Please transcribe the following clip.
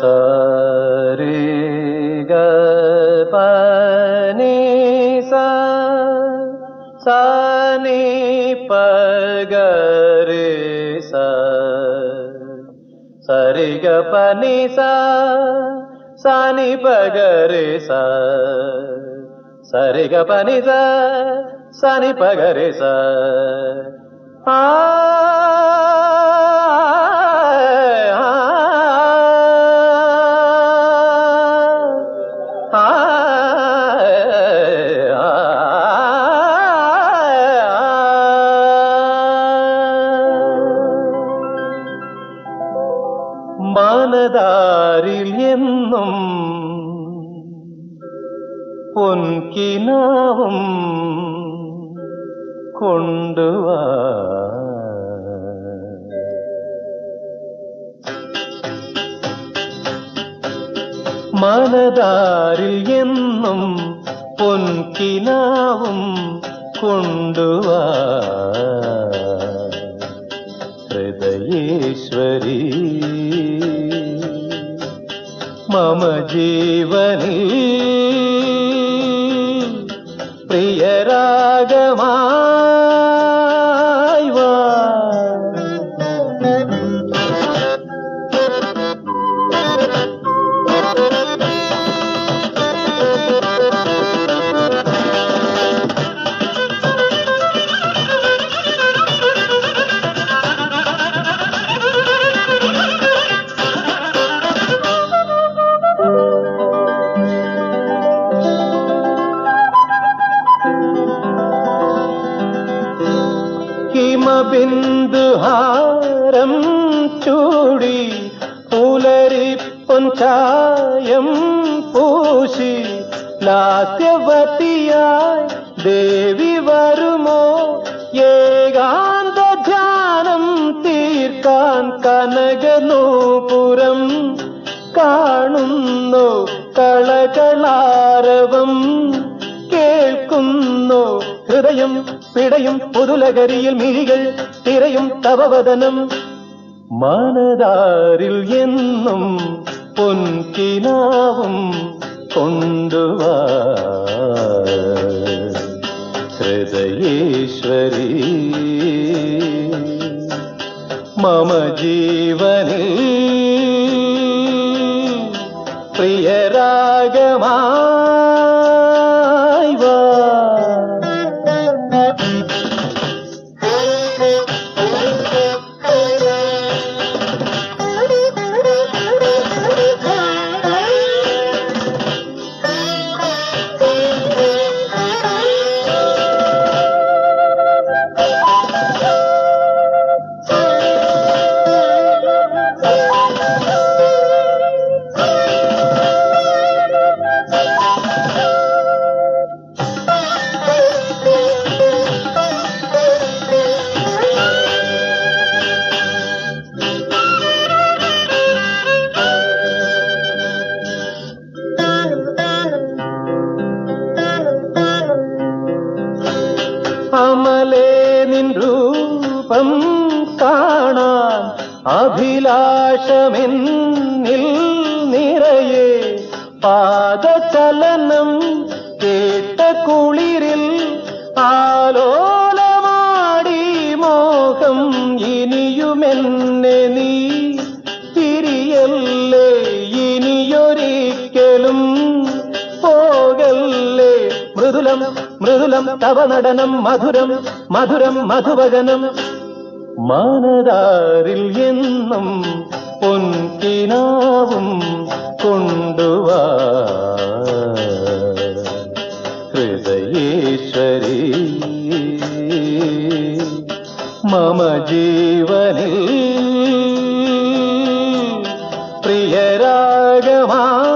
సరి గని సని పగరి సరి గ పని సని పగరి సరి గ పని సని పగరి సా. മാനദാരിൽ എന്നും പൊൻകിനാവും കൊണ്ടുവാ. മനതാരിൽ എന്നും പൊൻകിനാവും കൊണ്ടുവാ. ഹൃദയേശ്വരി മമ ജീവനിൽ പ്രിയരാഗമായി ഹിമബിന്ദുഹാരം ചൂടി പുലരി പൊഞ്ചായം പൂശി. ലാസ്യവതിയായി ദേവി വരുമോ? ഏകാന്ത ധ്യാനം തീർക്കാൻ കനകനൂപുരം കാണുന്നു കളകളാരവം. കേൾക്കുന്നു ഹൃദയം പിടയും പുതുലകരിയിൽ മിഴികൾ തിരയും തവവദനം. മനതാരിൽ എന്നും പൊൻകിനാവും കൊണ്ടുവാ. ഹൃദയേശ്വരി മമ ജീവനിൽ പ്രിയരാഗമായി അമലേ നിൻ രൂപം കാണാൻ അഭിലാഷമെന്നിൽ നിറയെ പാദചലനം കേട്ട കുളിരിൽ ആലോലമാടി മോഹം ഇനിയുമെന്നെ നീ തിരിയല്ലേ? ഇനിയൊരിക്കലും മൃദുലം മൃദുലം തവ നടനം മധുരം മധുരം മധുവചനം. മാനദാരിൽ എന്നും പൊൻകിനാവും കൊണ്ടുവാ. ഹൃദയേശ്വരി മമ ജീവനിൽ പ്രിയരാഗമാ